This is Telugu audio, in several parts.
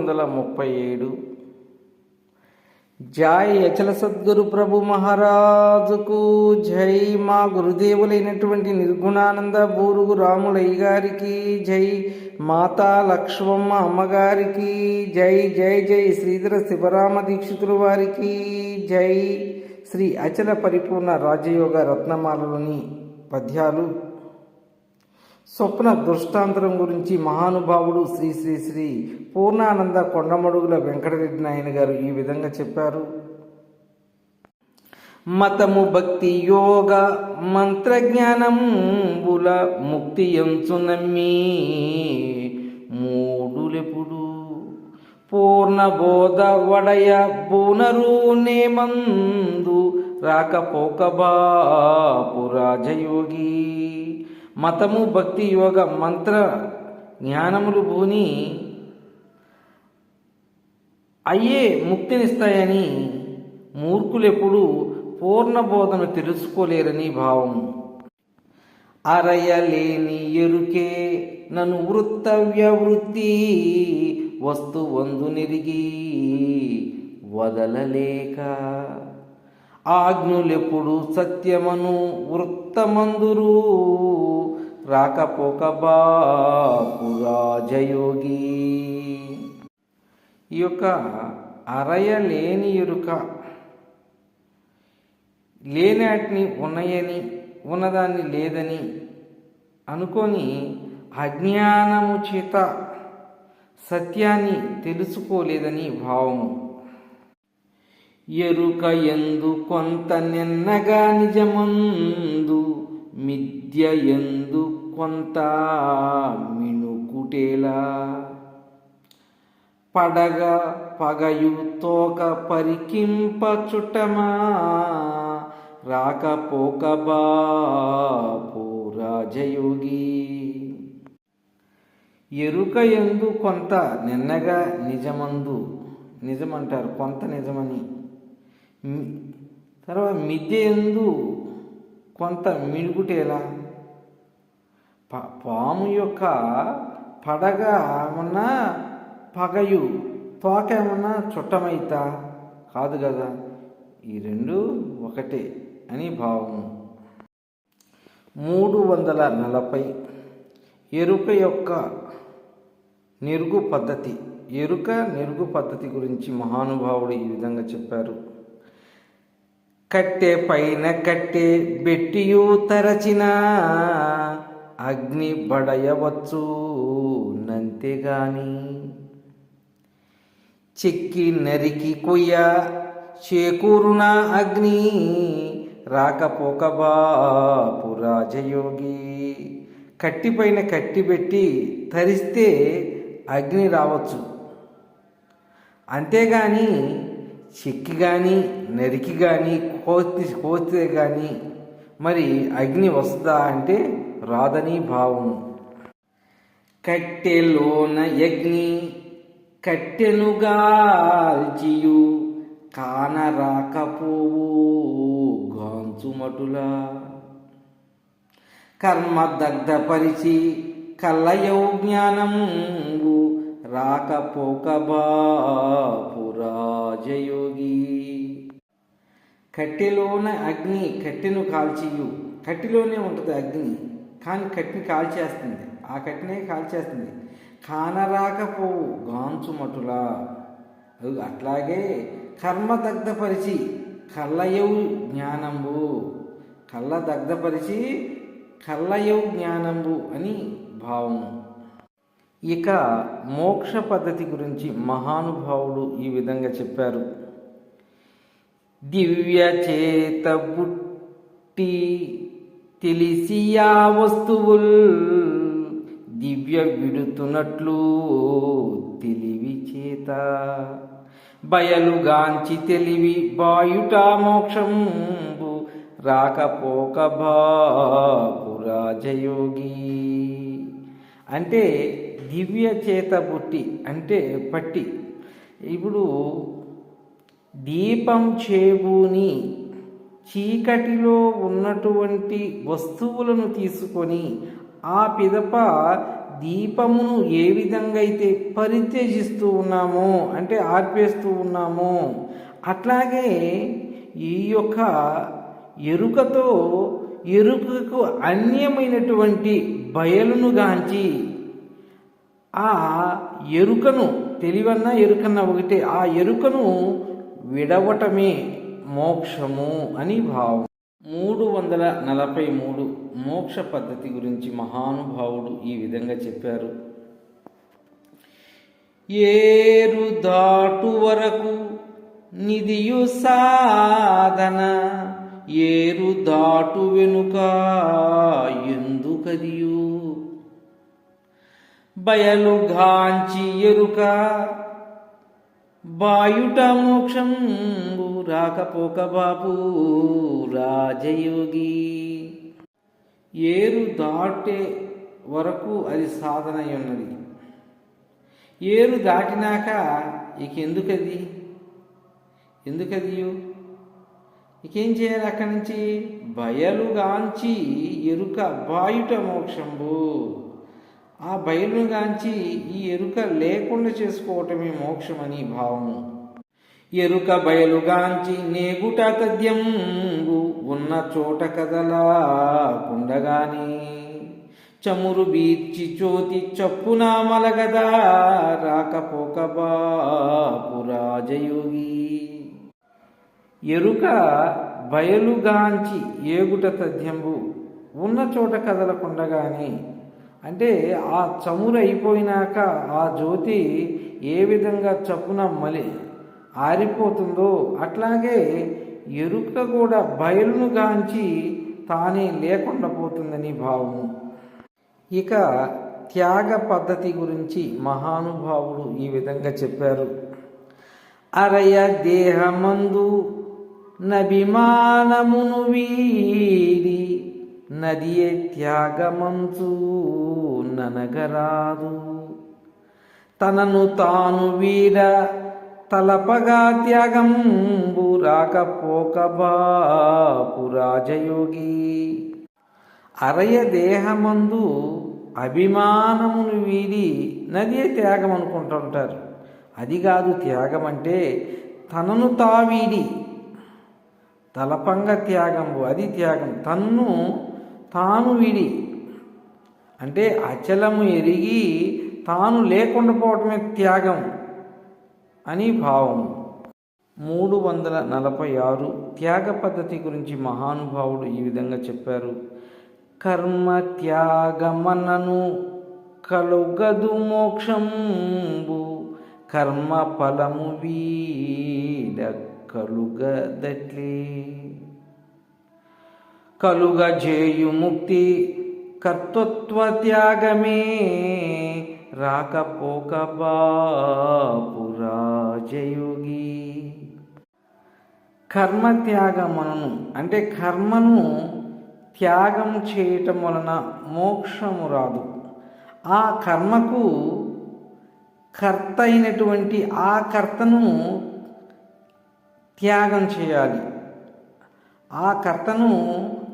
వందల ముప్పై ఏడు జై అచల సద్గురు ప్రభు మహారాజుకు జై మా గురుదేవులైనటువంటి నిర్గుణానంద బూరుగు రాములయ్య గారికి జై మాతా లక్ష్మమ్మ అమ్మగారికి జై జై జై శ్రీధర శివరామ దీక్షితుల వారికి జై. శ్రీ అచల పరిపూర్ణ రాజయోగ రత్నమాలలోని పద్యాలు స్వప్న దృష్టాంతరం గురించి మహానుభావుడు శ్రీ శ్రీ శ్రీ పూర్ణానంద కొండమడుగుల వెంకటరెడ్డి నాయన గారు ఈ విధంగా చెప్పారు. మతము భక్తి యోగ మంత్రజ్ఞానంబుల ముక్తి ఎంచు నమ్మి మూడులెప్పుడు పూర్ణ బోధ వడయ బూనరు నేమందు రాకపోక బాపు రాజయోగి మతము భక్తి యోగ మంత్ర జ్ఞానములు భూని అయ్యే ముక్తినిస్తాయని మూర్ఖులెప్పుడు పూర్ణ బోధను తెలుసుకోలేరని భావం. అరయలేని ఎరుకే నన్ను వృత్తవ్య వృత్తి వస్తువందు నిరిగి వదలలేక ఆజ్ఞులెప్పుడు సత్యమను వృత్తమందురు. రాకపోక బాపు రాజయోగి ఈ యొక్క అరయలేని ఎరుక లేనాటిని ఉన్నాయని ఉన్నదాన్ని లేదని అనుకొని అజ్ఞానము చేత సత్యాన్ని తెలుసుకోలేదని భావము. ఎరుక ఎందు కొంత నిన్నగా నిజమందు మిథ్య ఎందు కొంత మినుకుటేలా. పడగ పగయు తోక పరికింపచుటమా రాకపోక బాపు రాజయోగి. ఎరుక ఎందు కొంత నిన్నగా నిజమందు నిజమంటారు కొంత నిజమని. తర్వాత మిద్దె ఎందు కొంత మినుగుటేలా పాము యొక్క పడగ ఏమన్నా పగయు తోక ఏమన్నా చుట్టమైతా? కాదు కదా. ఈ రెండు ఒకటే అని భావము మూడు వందల నలభై ఎరుక యొక్క నెరుగు పద్ధతి. ఎరుక నెరుగు పద్ధతి గురించి మహానుభావుడు ఈ విధంగా చెప్పారు. కట్టె పైన కట్టె బెట్టియు తరచిన అగ్ని బడయవచ్చు నంతేగాని చెక్కి నరికి కొయ్య చేకూరున అగ్ని రాకపోక బాపు రాజయోగి. కట్టిపైన కట్టి పెట్టి తరిస్తే అగ్ని రావచ్చు. అంతేగాని చెక్కి కానీ నరికి కానీ కోతి కోస్తే కానీ మరి అగ్ని వస్తుందా అంటే రాదని భావం. కట్టెలోన యజ్ఞి కట్టెనుగాల్చియు కానరాకపోవు గాంచుమటులా కర్మ దగ్ధపరిచి కళ్ళయౌ జ్ఞానము రాకపోక బాపు రాజయోగి. కట్టెలోన అగ్ని కట్టెను కాల్చియు. కట్టెలోనే ఉంటుంది అగ్ని కానీ కట్టిని కాల్చేస్తుంది. ఆ కట్టినే కాల్చేస్తుంది. కానరాకపోవు గాంచుమటులా. అది అట్లాగే కర్మ దగ్ధపరిచి కళ్ళయవు జ్ఞానంబు. కళ్ళ దగ్ధపరిచి కళ్ళయవు జ్ఞానంబు అని భావము. ఇక మోక్ష పద్ధతి గురించి మహానుభావుడు ఈ విధంగా చెప్పారు. దివ్య చేత బుట్టి తెలిసి ఆ వస్తువుల్ దివ్య విడుతున్నట్లు తెలివి చేత. బయలుగాంచి తెలివి బాయుట మోక్షంబు రాకపోక బాపు రాజయోగి. అంటే దివ్య చేత బుట్టి అంటే పట్టి. ఇప్పుడు దీపం చేబూని చీకటిలో ఉన్నటువంటి వస్తువులను తీసుకొని ఆ పిదప దీపమును ఏ విధంగా అయితే పరిత్యజిస్తూ ఉన్నామో అంటే ఆర్పేస్తూ ఉన్నామో అట్లాగే ఈ యొక్క ఎరుకతో ఎరుకకు అన్యమైనటువంటి బయలును గాంచి ఆ ఎరుకను తెలివన్న ఎరుకన్న ఒకటే ఆ ఎరుకను విడవటమే మోక్షము అని భావం. మూడు వందల నలభై మూడు మోక్ష పద్ధతి గురించి మహానుభావుడు ఈ విధంగా చెప్పారు. ఏరు దాటు వరకు నిధియు సాధన ఏరు దాటు వెనుక ఎందుకదియు? బయలుగాంచి ఎరుక. బాయుట మోక్షం రాకపోక బాపు రాజయోగి. ఏరు దాటే వరకు అది సాధన ఉన్నది ఏరు దాటినాక ఇక ఎందుకది ఎందుకది ఇకేం చేయాలి అక్కడి నుంచి? బయలుగాంచి ఎరుక బాయుట మోక్షంబు. ఆ బయలుగాంచి ఈ ఎరుక లేకుండా చేసుకోవటమే మోక్షమని భావము. ఎరుక బయలుగాంచి నేగుట తద్యంగు ఉన్న చోట కదలా కుండగాని. చమురు బీర్చి చోతి చప్పున మలగదా రాకపోక బాపురాజయోగి ఎరుక బయలుగాంచి ఏగుట తథ్యంబు ఉన్న చోట కదలకుండగాని అంటే ఆ చమురు అయిపోయినాక ఆ జ్యోతి ఏ విధంగా చప్పున మలి ఆరిపోతుందో అట్లాగే ఎరుక కూడా బయలును గాంచి తానే లేకుండా పోతుందని భావము. ఇక త్యాగ పద్ధతి గురించి మహానుభావుడు ఈ విధంగా చెప్పారు. అరయ దేహమందు నభిమానమును వీడి నదియే త్యాగమంచు ననగరాదు. తనను తాను వీడ తలపగా త్యాగంబు రాకపోక బాపురాజయోగి అరయ దేహమందు అభిమానమును వీడి నదియే త్యాగం అనుకుంటుంటారు అది కాదు త్యాగం అంటే తనను తావీడి తలపంగ త్యాగంబు అది త్యాగం. తన్ను తాను విడి. అంటే అచలము ఎరిగి తాను లేకుండా పోవటమే త్యాగం అని భావం మూడు వందల నలభై ఆరు త్యాగ పద్ధతి గురించి మహానుభావుడు ఈ విధంగా చెప్పారు. కర్మ త్యాగమనను కలుగదు మోక్షంబు. కర్మ ఫలము వీడ కలుగదట్లే. కలుగ ముక్తి కర్తృత్వ త్యాగమే రాకపోక బాపురాజయోగి కర్మ త్యాగమను అంటే కర్మను త్యాగం చేయటం వలన మోక్షము రాదు. ఆ కర్మకు కర్త అయినటువంటి ఆ కర్తను త్యాగం చేయాలి. ఆ కర్తను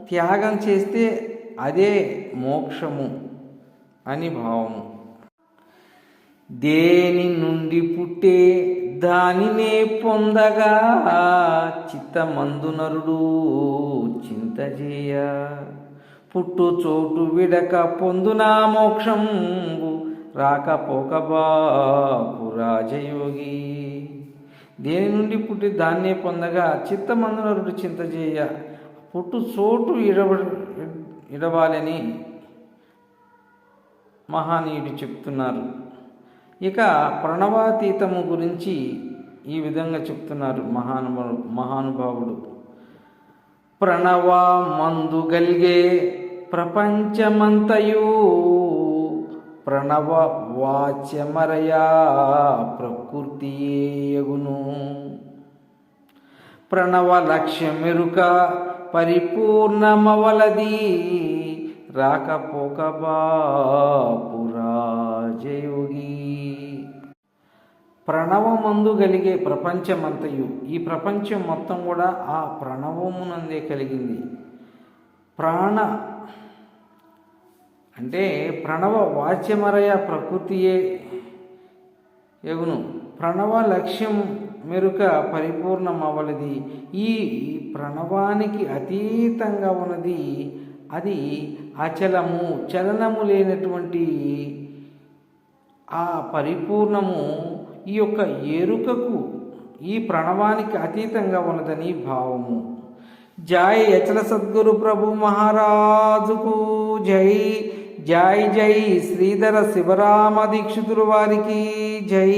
త్యాగం చేస్తే అదే మోక్షము అని భావము. దేని నుండి పుట్టే దానినే పొందగా చిత్తమందునరుడు చింతజేయ. పుట్టు చోటు విడక పొందునా మోక్షం రాకపోక బాపురాజయోగి దేని నుండి పుట్టి దాన్నే పొందగా చిత్తమందునరుడు చింతజేయ. పుట్టు చోటు ఇడవ ఇడవాలని మహానీయుడు చెప్తున్నారు. ఇక ప్రణవాతీతము గురించి ఈ విధంగా చెప్తున్నారు మహానుభా మహానుభావుడు. ప్రణవ మందు గలిగే ప్రపంచమంతయు ప్రణవ వాచ్యమరయా ప్రకృతియేయగును ప్రణవ లక్ష్యమెరుక పరిపూర్ణమవలది. రాకపోక బాపురాజయోగి ప్రణవమందు కలిగే ప్రపంచమంతయు ఈ ప్రపంచం మొత్తం కూడా ఆ ప్రణవమునందే కలిగింది. ప్రాణ అంటే ప్రణవ వాచ్యమరయ ప్రకృతియే ఎగును. ప్రణవ లక్ష్యం మెరుక పరిపూర్ణమవలది ఈ ప్రణవానికి అతీతంగా ఉన్నది అది అచలము చలనము లేనటువంటి ఆ పరిపూర్ణము ఈ యొక్క ఎరుకకు ఈ ప్రణవానికి అతీతంగా ఉన్నదని భావము. జై అచల సద్గురు ప్రభు మహారాజుకు జై. జై జై శ్రీధర శివరామ దీక్షితులు వారికి జై.